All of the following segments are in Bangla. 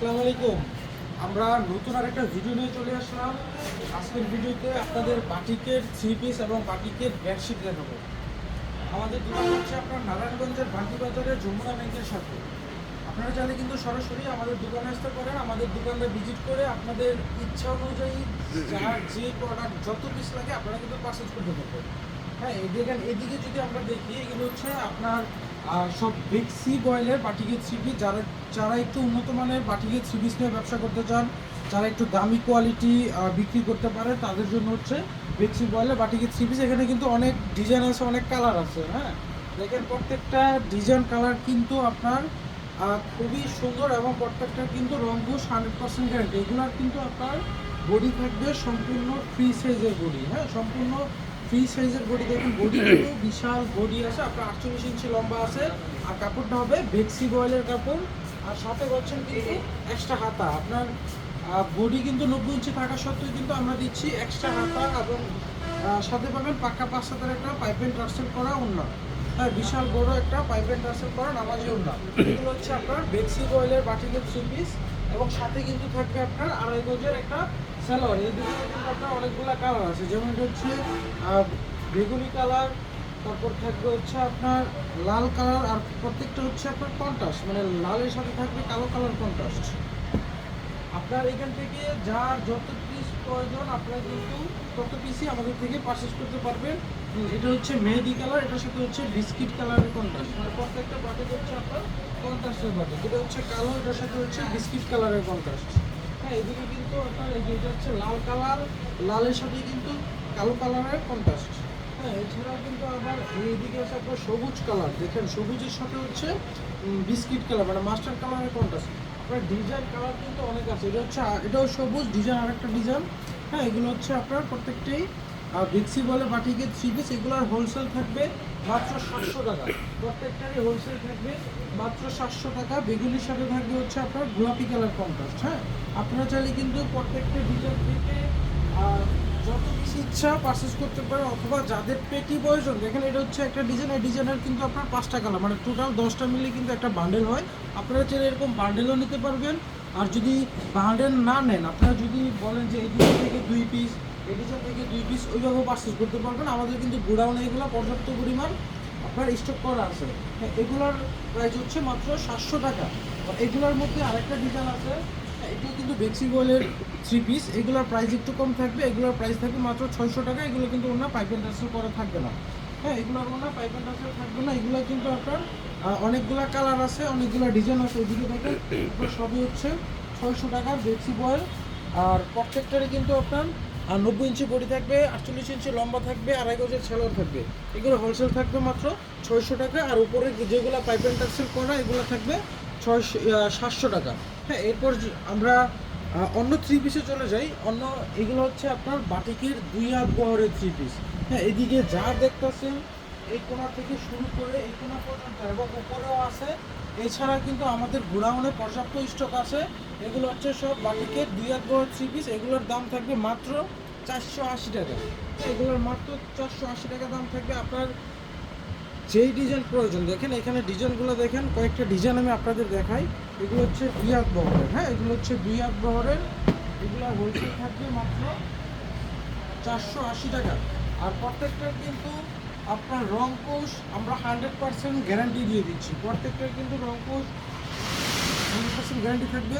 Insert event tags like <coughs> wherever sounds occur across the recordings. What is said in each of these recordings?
আসসালামু আলাইকুম। আমরা নতুন আর একটা ভিডিও নিয়ে চলে আসলাম। আজকের ভিডিওতে আপনাদের বাটিকের থ্রি পিস এবং বাটিকের বেডশিট দেখাবো। আমাদের দোকান হচ্ছে আপনার নারায়ণগঞ্জের ভান্ডি বাজারের যমুনা ব্যাংকের সাথে। আপনারা চাইলে কিন্তু সরাসরি আমাদের দোকানে আসতে পারেন। আমাদের দোকানে ভিজিট করে আপনাদের ইচ্ছা অনুযায়ী যার যে প্রোডাক্ট যত পিস লাগে আপনারা কিন্তু পারচেজ করতে পারবেন। হ্যাঁ দেখেন, এদিকে যদি আমরা দেখি, এগুলো হচ্ছে আপনার আহ, সব বেক্সি বয়েলের বাটিকের থ্রি পিস যারা যারা একটু উন্নত মানের বাটিকের থ্রি নিয়ে ব্যবসা করতে চান যারা একটু দামি কোয়ালিটি বিক্রি করতে পারে তাদের জন্য হচ্ছে বেক্সি বয়েলের বাটিকের থ্রি পিস এখানে কিন্তু অনেক ডিজাইন আছে অনেক কালার আছে হ্যাঁ? দেখেন প্রত্যেকটা ডিজাইন কালার কিন্তু আপনার খুবই সুন্দর এবং প্রত্যেকটা কিন্তু রঙ্গুস হান্ড্রেড পার্সেন্ট গ্যারান্টি এগুলোর কিন্তু আপনার বডি থাকবে সম্পূর্ণ ফ্রি সাইজের বডি হ্যাঁ? সম্পূর্ণ ফ্রি সাইজের বডি দেখুন বডি <coughs> কিন্তু বিশাল বডি আছে আপনার আটচল্লিশ ইঞ্চি লম্বা আছে আর কাপড়টা হবে বেক্সি বয়েলের কাপড় আর সাথে পাচ্ছেন কিন্তু এক্সট্রা হাতা। আপনার বডি কিন্তু নব্বই ইঞ্চি থাকা সত্ত্বেও কিন্তু আমরা দিচ্ছি এক্সট্রা হাতা এবং সাথে পাবেন পাক্কা পাঁচ হাতের একটা পাইপেন টার্সেল করা উন্নত। হ্যাঁ বিশাল বড় একটা পাইপেন টার্সেল করা নামাজি উন্নত। এগুলো হচ্ছে আপনার বেক্সি বয়েলের বাটিকের থ্রি পিস এবং সাথে কিন্তু থাকবে আপনার আড়াই গজের একটা স্যালোয়ার এই আপনার অনেকগুলো কালার আছে। যেমন এটা হচ্ছে বেগুনি কালার তারপর থাকবে হচ্ছে আপনার লাল কালার আর প্রত্যেকটা হচ্ছে আপনার কন্ট্রাস্ট মানে লালের সাথে থাকবে কালো কালার কন্ট্রাস্ট আপনার এখান থেকে যার যত পিস প্রয়োজন, আপনারা কিন্তু তত পিসই আমাদের থেকে পারচেস করতে পারবেন। এটা হচ্ছে মেহেদি কালার এটার সাথে হচ্ছে বিস্কিট কালারের কন্ট্রাস্ট মানে প্রত্যেকটা বাটিক হচ্ছে আপনার কন্ট্রাস্টের বাটিক এটা হচ্ছে কালো, এটার সাথে হচ্ছে বিস্কিট কালারের কন্ট্রাস্ট এদিকে কিন্তু আপনার এটা হচ্ছে লাল কালার, লালের সাথে কিন্তু কালো কালারের কন্ট্রাস্ট হ্যাঁ এছাড়াও কিন্তু আবার এইদিকে আছে আপনার সবুজ কালার, দেখেন সবুজের সাথে হচ্ছে বিস্কিট কালার মানে মাস্টার কালারের কন্ট্রাস্ট আপনার ডিজাইন কালার কিন্তু অনেক আছে, এটা হচ্ছে এটাও সবুজ ডিজাইন আরেকটা ডিজাইন হ্যাঁ এগুলো হচ্ছে আপনার প্রত্যেকটাই বিক্সি বলে বাটিকে থ্রি পিস এগুলোর হোলসেল থাকবে মাত্র সাতশো টাকা। প্রত্যেকটারই হোলসেল থাকবে মাত্র সাতশো টাকা। বেগুনির সাথে থাকবে হচ্ছে আপনার গোলাপি কালার কন্ট্রাস্ট হ্যাঁ? আপনারা চাইলে কিন্তু প্রত্যেকটা ডিজাইন থেকে যত বেশি ইচ্ছা পারচেস করতে পারে অথবা যাদের পেটি প্রয়োজন, দেখেন এটা হচ্ছে একটা ডিজাইন এই ডিজাইনের কিন্তু আপনার পাঁচটা কালার মানে টোটাল দশটা মিলে কিন্তু একটা বান্ডেল হয়। আপনারা চাইলে এরকম বান্ডেলও নিতে পারবেন। আর যদি বান্ডেল না নেন, আপনারা যদি বলেন যে এই ডিজাইন থেকে দুই পিস এই ডিজাইন থেকে দুই পিস ওইভাবেও পারচেস করতে পারবেন। আমাদের কিন্তু গোডাউনে এগুলো পর্যাপ্ত পরিমাণ আপনার স্টক করা আছে। হ্যাঁ এগুলোর প্রাইস হচ্ছে মাত্র সাতশো টাকা। এগুলোর মধ্যে আরেকটা ডিজাইন আছে। হ্যাঁ, এগুলো কিন্তু বেক্সি বয়েলের থ্রি পিস এগুলোর প্রাইস একটু কম থাকবে। এগুলোর প্রাইস থাকবে মাত্র ছয়শো টাকা। এগুলো কিন্তু অন্য পাইপ অ্যান্ড টার্সেল করা থাকবে না। হ্যাঁ এগুলোর অন্য পাইপ অ্যান্ড টার্সেল থাকবে না। এগুলো কিন্তু আপনার অনেকগুলা কালার আছে অনেকগুলো ডিজাইন আছে। ওইদিকে দেখেন সবই হচ্ছে ছয়শো টাকার বেক্সি বয়েল আর প্রত্যেকটারই কিন্তু আপনার আর নব্বই ইঞ্চি বডি থাকবে, আটচল্লিশ ইঞ্চি লম্বা থাকবে, আড়াই গজের ছেলোয়ার থাকবে। এগুলো হোলসেল থাকবে মাত্র ছয়শো টাকা, আর উপরে যেগুলো পাইপ অ্যান্ড করা, এগুলো থাকবে ছয়শো সাতশো টাকা। হ্যাঁ এরপর আমরা অন্য থ্রি পিসে চলে যাই। অন্য এগুলো হচ্ছে আপনার বাটিকের দুই হাত বহরের থ্রি পিস হ্যাঁ এদিকে যা দেখতেছেন, এই কোণা থেকে শুরু করে এই কোণা পর্যন্ত, এবং উপরেও আছে এছাড়া কিন্তু আমাদের গোডাউনে পর্যাপ্ত স্টক আছে। এগুলো হচ্ছে সব বাটিকের দুই হাত বহরের থ্রি পিস এগুলোর দাম থাকবে মাত্র চারশো আশি টাকা। এগুলোর মাত্র চারশো আশি টাকা দাম থাকবে আপনার যেই ডিজাইন প্রয়োজন। দেখেন এখানে ডিজাইনগুলো দেখেন, কয়েকটা ডিজাইন আমি আপনাদের দেখাই। এগুলো হচ্ছে হাত বহরের হ্যাঁ? এগুলো হচ্ছে হাত বহরের। এগুলো হোলসেল থাকবে মাত্র চারশো আশি টাকা। আর প্রত্যেকটার কিন্তু আপনার রং কোষ আমরা হান্ড্রেড পার্সেন্ট গ্যারান্টি দিয়ে দিচ্ছি। প্রত্যেকটার কিন্তু রং কোষ হান্ড্রেড পার্সেন্ট গ্যারান্টি থাকবে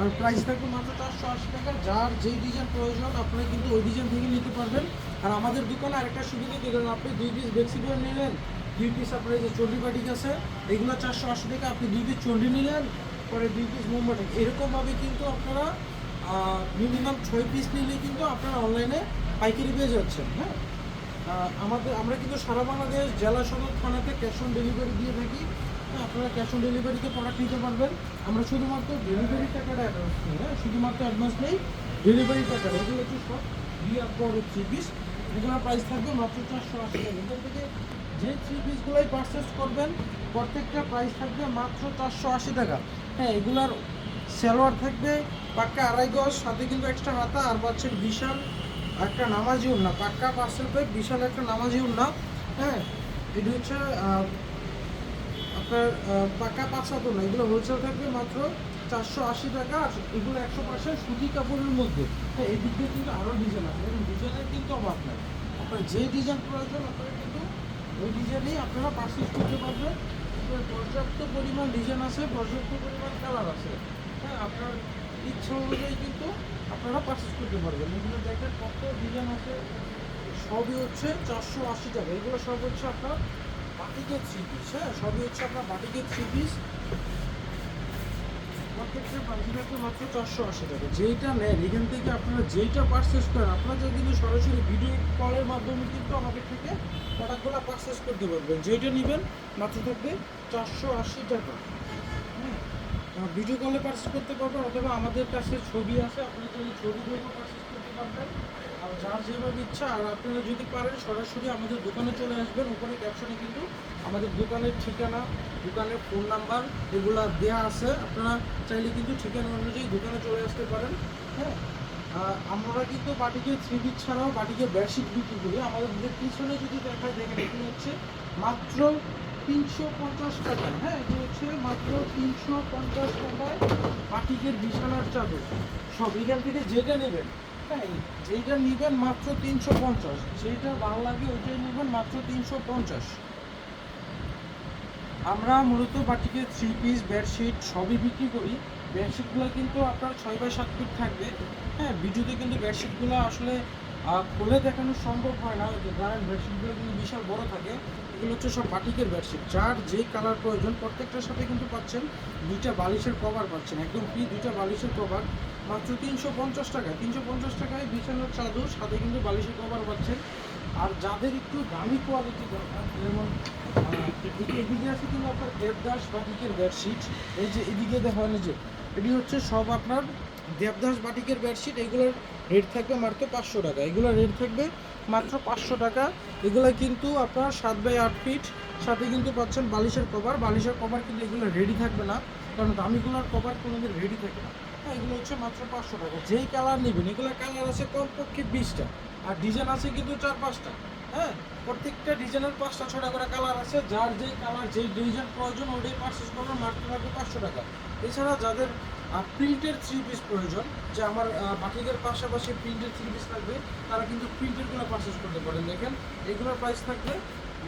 আর প্রাইস থাকবে মাত্র চারশো আশি টাকা। যার যেই ডিজাইন প্রয়োজন, আপনারা কিন্তু ওই ডিজাইন থেকে নিতে পারবেন। আর আমাদের দোকানে আরেকটা সুবিধা কি আপনি দুই পিস বেক্সিপিয়ার নিলেন, দুই পিস আপনার যে চন্ডি বাটিক আছে, এগুলো চারশো আশি টাকা, আপনি দুই পিস চন্ডি নিলেন, পরে দুই পিস মোমবাটিক এরকমভাবে কিন্তু আপনারা মিনিমাম ছয় পিস নিলে কিন্তু আপনারা অনলাইনে পাইকারি পেয়ে যাচ্ছেন হ্যাঁ? আমাদের আমরা কিন্তু সারা বাংলাদেশ জেলা সদর থানাতে ক্যাশ অন ডেলিভারি দিয়ে থাকি। আপনারা ক্যাশ অন ডেলিভারিতে প্রোডাক্ট নিতে পারবেন। আমরা শুধুমাত্র ডেলিভারি টাকাটা অ্যাডভান্স নিই হ্যাঁ? শুধুমাত্র অ্যাডভান্স নেই ডেলিভারি টাকাটা। এগুলো হচ্ছে সব দুই আপনার থ্রি পিস এগুলোর প্রাইস থাকবে মাত্র চারশো আশি টাকা। এখান থেকে যে থ্রি পিসগুলোই পারচেস করবেন, প্রত্যেকটা প্রাইস থাকবে মাত্র চারশো আশি টাকা। হ্যাঁ এগুলার সালোয়ার থাকবে, পাক্কা আড়াই গজ, সাথে কিন্তু এক্সট্রা হাতা, আর পাচ্ছেন বিশাল একটা নামাজি উন্না পাক্কা পার্সেল পেয়ে বিশাল একটা নামাজি উন্না হ্যাঁ? এটি হচ্ছে আপনার পাক্কা পাঁচ হাত উন্না এগুলো হোলসেল থাকবে মাত্র চারশো আশি টাকা, আর এগুলো একশো পার্সেন্ট সুতি কাপড়ের মধ্যে। হ্যাঁ এই দিক দিয়ে কিন্তু আরও ডিজাইন আছে। এবং ডিজাইনের কিন্তু অভাব নাই। আপনার যে ডিজাইন প্রয়োজন, আপনারা কিন্তু ওই ডিজাইনেই আপনারা পারচেস করতে পারবেন। পর্যাপ্ত পরিমাণ ডিজাইন আছে, পর্যাপ্ত পরিমাণ কালার আছে। হ্যাঁ আপনার ইচ্ছা অনুযায়ী কিন্তু আপনারা পারচেস করতে পারবেন। এগুলো দেখেন কত ডিজাইন আছে। সবই হচ্ছে চারশো আশি টাকা। এগুলো সব হচ্ছে আপনার বাটিকের থ্রি পিস হ্যাঁ? সবই হচ্ছে আপনার বাটিকের থ্রি পিস প্রত্যেকটা পাঞ্জাবিতে মাত্র চারশো আশি টাকা। যেইটা নেন, এখান থেকে আপনারা যেইটা পারচেস করেন, আপনারা কিন্তু সরাসরি ভিডিও কলের মাধ্যমে কিন্তু আমাদের থেকে প্রোডাক্টগুলো পারচেস করতে পারবেন। যেইটা নেবেন, মাত্র থাকবে চারশো আশি টাকা। ভিডিও কলে পারচেস করতে পারবেন অথবা আমাদের কাছে ছবি আছে আপনারা যদি ছবিগুলো পারচেস করতে পারবেন, আর যার যেভাবে ইচ্ছা, আর আপনারা যদি পারেন, সরাসরি আমাদের দোকানে চলে আসবেন। উপরে ক্যাপশনে কিন্তু আমাদের দোকানের ঠিকানা, দোকানের ফোন নাম্বার এগুলো দেওয়া আছে। আপনারা চাইলে কিন্তু ঠিকানা অনুযায়ী দোকানে চলে আসতে পারেন হ্যাঁ? আমরা কিন্তু বাটিকে থ্রি পিস ছাড়াও বাটিকে বেডশিট বিক্রি করি। আমাদের পিছনে যদি দেখায় দেখেন এখানে হচ্ছে মাত্র তিনশো পঞ্চাশ টাকা। হ্যাঁ এগুলো হচ্ছে মাত্র তিনশো পঞ্চাশ টাকায় বাটিকের বিছানার চাদর। সব এখান থেকে যেটা নেবেন হ্যাঁ যেইটা নেবেন মাত্র তিনশো পঞ্চাশ। যেটা ভালো লাগে ওইটাই নেবেন মাত্র তিনশো পঞ্চাশ। আমরা মূলত বাটিকে থ্রি পিস বেডশিট সবই বিক্রি করি। বেডশিটগুলো কিন্তু আপনার ছয় বাই সাত ফিট থাকবে। হ্যাঁ ভিডিওতে কিন্তু বেডশিটগুলো আসলে খুলে দেখানো সম্ভব হয় না। কারণ বেডশিটগুলো কিন্তু বিশাল বড় থাকে। এগুলো হচ্ছে সব বাটিকের বেডশিট যার যেই কালার প্রয়োজন, প্রত্যেকটার সাথে কিন্তু পাচ্ছেন দুইটা বালিশের কভার পাচ্ছেন। একদম ফ্রি দুইটা বালিশের কভার মাত্র তিনশো পঞ্চাশ টাকা তিনশো পঞ্চাশ টাকায় বিছানার চাদর, সাথে কিন্তু বালিশের কভার পাচ্ছেন। আর যাদের একটু দামি কোয়ালিটি দরকার, যেমন এদিকে এদিকে আছে কিন্তু আপনার দেবদাস বাটিকের বেডশিট এই যে এদিকে দেখেন, এই যে, এটি হচ্ছে সব আপনার দেবদাস বাটিকের বেডশিট এগুলোর রেট থাকবে মাত্র পাঁচশো টাকা। এগুলো রেট থাকবে মাত্র পাঁচশো টাকা। এগুলো কিন্তু আপনার সাত বাই আট ফিট সাথে কিন্তু পাচ্ছেন বালিশের কভার বালিশের কভার কিন্তু এগুলো রেডি থাকবে না, কারণ দামিগুলোর কভার কোনোদিন রেডি থাকে না। হ্যাঁ এগুলো হচ্ছে মাত্র পাঁচশো টাকা। যেই কালার নেবেন এগুলো কালার আছে কমপক্ষে বিশটা। আর ডিজাইন আছে কিন্তু চার পাঁচটা। হ্যাঁ প্রত্যেকটা ডিজাইনের পাঁচটা ছটা করে কালার আছে। যার যেই কালার যেই ডিজাইন প্রয়োজন, ওটাই পারচেস করবেন মাত্র থাকবে পাঁচশো টাকা। এছাড়া যাদের প্রিন্টের থ্রি পিস প্রয়োজন, যে আমার বাটিকের পাশাপাশি প্রিন্টের থ্রি পিস থাকবে, তারা কিন্তু প্রিন্টেরগুলো পারচেস করতে পারেন। দেখেন, এগুলোর প্রাইস থাকবে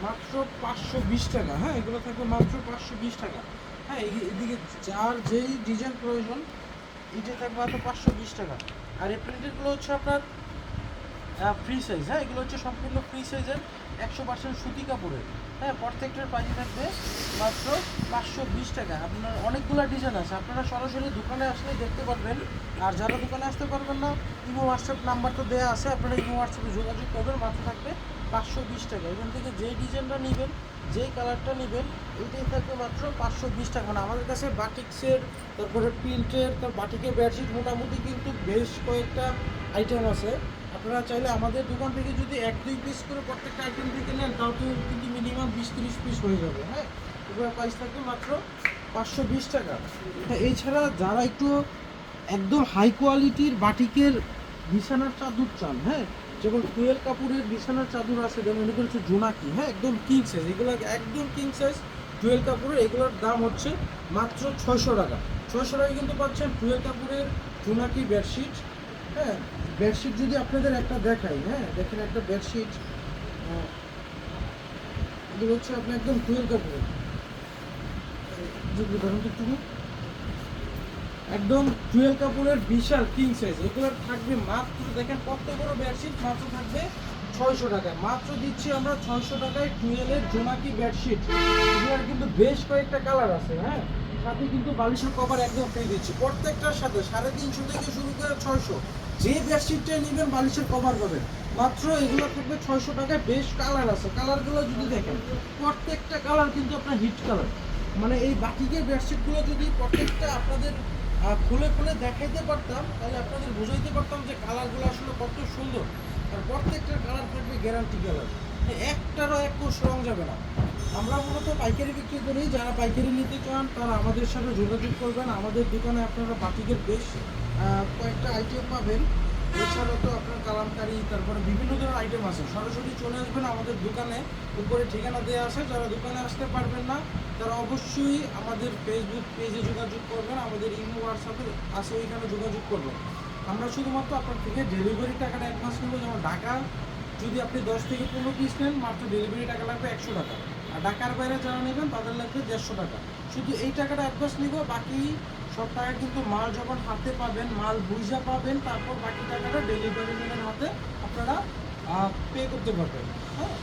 মাত্র পাঁচশো বিশ টাকা। হ্যাঁ এগুলো থাকবে মাত্র পাঁচশো বিশ টাকা। হ্যাঁ এদিকে যার যেই ডিজাইন প্রয়োজন, এটা থাকবে মাত্র পাঁচশো বিশ টাকা। আর এই প্রিন্টেরগুলো হচ্ছে আপনার ফ্রি সাইজ হ্যাঁ এগুলো হচ্ছে সম্পূর্ণ ফ্রি সাইজের একশো পার্সেন্ট সুতি কাপড়ের হ্যাঁ প্রত্যেকটার প্রাইস থাকবে মাত্র পাঁচশো বিশ টাকা। আপনার অনেকগুলো ডিজাইন আছে। আপনারা সরাসরি দোকানে আসলে দেখতে পারবেন। আর যারা দোকানে আসতে পারবেন না, ইমো হোয়াটসঅ্যাপ নাম্বার তো দেওয়া আছে। আপনারা ইমো হোয়াটসঅ্যাপে যোগাযোগ করবেন। মাত্র থাকবে পাঁচশো বিশ টাকা। এখান থেকে যেই ডিজাইনটা নেবেন যেই কালারটা নেবেন এইটাই থাকবে মাত্র পাঁচশো বিশ টাকা। মানে আমাদের কাছে বাটিক্সের, তারপরে প্রিন্টের, তার বাটিকের বেডশিট মোটামুটি কিন্তু বেশ কয়েকটা আইটেম আছে। আপনারা চাইলে আমাদের দোকান থেকে যদি এক, দুই পিস করে প্রত্যেকটা আইটেম থেকে নেন, তাও তো কিন্তু মিনিমাম বিশ, তিরিশ পিস হয়ে যাবে হ্যাঁ? এবার প্রাইস থাকবে মাত্র পাঁচশো বিশ টাকা। এছাড়া যারা একটু একদম হাই কোয়ালিটির বাটিকের বিছানার চাদর চান হ্যাঁ? যেমন টুয়েল কাপুরের বিছানার চাদর আছে, যেমন এগুলো হচ্ছে জোনাকি হ্যাঁ? একদম কিং সাইজ এগুলো একদম কিং সাইজ টুয়েল কাপুরের এগুলোর দাম হচ্ছে মাত্র ছয়শো টাকা। ছয়শো টাকা কিন্তু পাচ্ছেন টুয়েল কাপুরের জোনাকি বেডশিট হ্যাঁ বেডশিট যদি আপনাদের একটা দেখাই হ্যাঁ দেখেন একটা বেডশিট হচ্ছে আপনি একদম টুয়েল যেগুলো ধরুন তো একটু একদম টুয়েল কাপড়ের বিশাল কিং সাইজ এগুলো থাকবে মাত্র, দেখেন কত বড় বেডশিট মাত্র থাকবে ছয়শো টাকায়। মাত্র দিচ্ছি আমরা ছয়শো টাকায় টুয়েলের জোনাকি বেডশিট এগুলোর কিন্তু বেশ কয়েকটা কালার আছে হ্যাঁ? সাথে কিন্তু বালিশের কভার একদম পেয়ে দিচ্ছি। প্রত্যেকটার সাথে সাড়ে তিনশো থেকে শুরু করে ছয়শো। যে বেডশিটটাই নেবেন, বালিশের কভার পাবেন। মাত্র এগুলো থাকবে ছয়শো টাকায়। বেশ কালার আছে। কালারগুলো যদি দেখেন, প্রত্যেকটা কালার কিন্তু আপনার হিট কালার মানে এই বাটিকের বেডশিটগুলো যদি প্রত্যেকটা আপনাদের খুলে খুলে দেখাইতে পারতাম, তাহলে আপনাদের বুঝাইতে পারতাম যে কালারগুলো আসলে কত সুন্দর। আর প্রত্যেকটার কালার থাকবে গ্যারান্টি কালার একটারও এক কোষ রং যাবে না। আমরা মূলত পাইকারি বিক্রি করি। যারা পাইকারি নিতে চান, তারা আমাদের সাথে যোগাযোগ করবেন। আমাদের দোকানে আপনারা বাটিকের বেশ কয়েকটা আইটেম পাবেন। এছাড়াও তো আপনার কালামকারি, তারপরে বিভিন্ন ধরনের আইটেম আছে। সরাসরি চলে আসবেন আমাদের দোকানে। উপরে ঠিকানা দেওয়া আছে। যারা দোকানে আসতে পারবেন না, তারা অবশ্যই আমাদের ফেসবুক পেজে যোগাযোগ করবেন। আমাদের ইমো হোয়াটসঅ্যাপে আছে, ওইখানে যোগাযোগ করবেন। আমরা শুধুমাত্র আপনার থেকে ডেলিভারি টাকাটা অ্যাডভান্স নেব। যেমন ঢাকা, যদি আপনি দশ থেকে পনেরো পিস নেন, মাত্র ডেলিভারি টাকা লাগবে একশো টাকা। আর ঢাকার বাইরে যারা নেবেন, তাদের লাগবে দেড়শো টাকা। শুধু এই টাকাটা অ্যাডভান্স নিব, বাকি সব কিন্তু মাল যখন হাতে পাবেন, মাল বুঝা পাবেন, তারপর বাকি টাকাটা ডেলিভারি ম্যানের হাতে আপনারা পে করতে পারবেন। হ্যাঁ?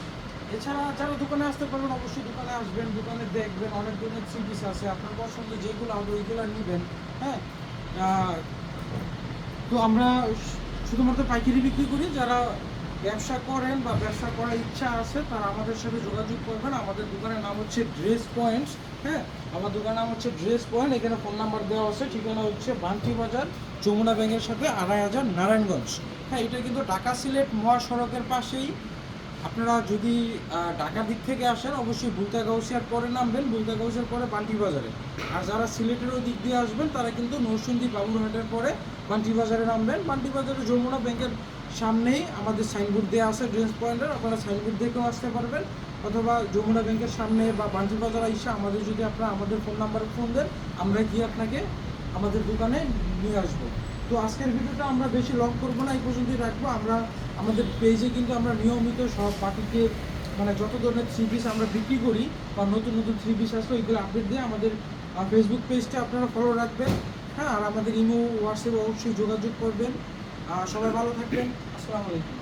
এছাড়া যারা দোকানে আসতে পারবেন, অবশ্যই দোকানে আসবেন, দোকানে দেখবেন, অনেক ধরনের থ্রি পিস আছে। আপনার পছন্দ যেগুলো হবে, ওইগুলো নেবেন। হ্যাঁ? তো আমরা শুধুমাত্র পাইকারি বিক্রি করি। যারা ব্যবসা করেন বা ব্যবসা করার ইচ্ছা আছে, তারা আমাদের সাথে যোগাযোগ করবেন। আমাদের দোকানের নাম হচ্ছে ড্রেস পয়েন্টস হ্যাঁ আমার দোকানের নাম হচ্ছে ড্রেস পয়েন্ট, এখানে ফোন নাম্বার দেওয়া আছে, ঠিকানা হচ্ছে বান্টি বাজার, যমুনা ব্যাংকের সাথে আড়াই হাজার নারায়ণগঞ্জ। হ্যাঁ এটা কিন্তু ঢাকা সিলেট মহাসড়কের পাশেই। আপনারা যদি ঢাকার দিক থেকে আসেন, অবশ্যই বুলতা গাউসিয়ার পরে নামবেন বুলতা গাউসিয়ার পরে বান্টি বাজারে। আর যারা সিলেটের দিক দিয়ে আসবেন, তারা কিন্তু নরসিংদী বাবুরহাটের পরে বান্টি বাজারে নামবেন। বান্টি বাজারে যমুনা ব্যাংকের সামনেই আমাদের সাইনবোর্ড দেওয়া আছে ড্রেস পয়েন্টের, আপনারা সাইনবোর্ড দেখেও আসতে পারবেন। অথবা যমুনা ব্যাংকের সামনে বা বান্টি বাজার এসে আমাদের যদি আপনারা আমাদের ফোন নাম্বারে ফোন দেন, আমরা গিয়ে আপনাকে আমাদের দোকানে নিয়ে আসব। তো আজকের ভিডিওটা আমরা বেশি লং করব না, এই পর্যন্তই রাখব। আমরা, আমাদের পেজে কিন্তু আমরা নিয়মিত সব পাখিকে মানে যত ধরনের থ্রি পিস আমরা বিক্রি করি বা নতুন নতুন থ্রি পিস আসলো এগুলো আপডেট দিয়ে আমাদের ফেসবুক পেজটা আপনারা ফলো রাখবেন। হ্যাঁ আর আমাদের ইমো হোয়াটসঅ্যাপে অবশ্যই যোগাযোগ করবেন। আর সবাই ভালো থাকবেন। আসসালামু আলাইকুম।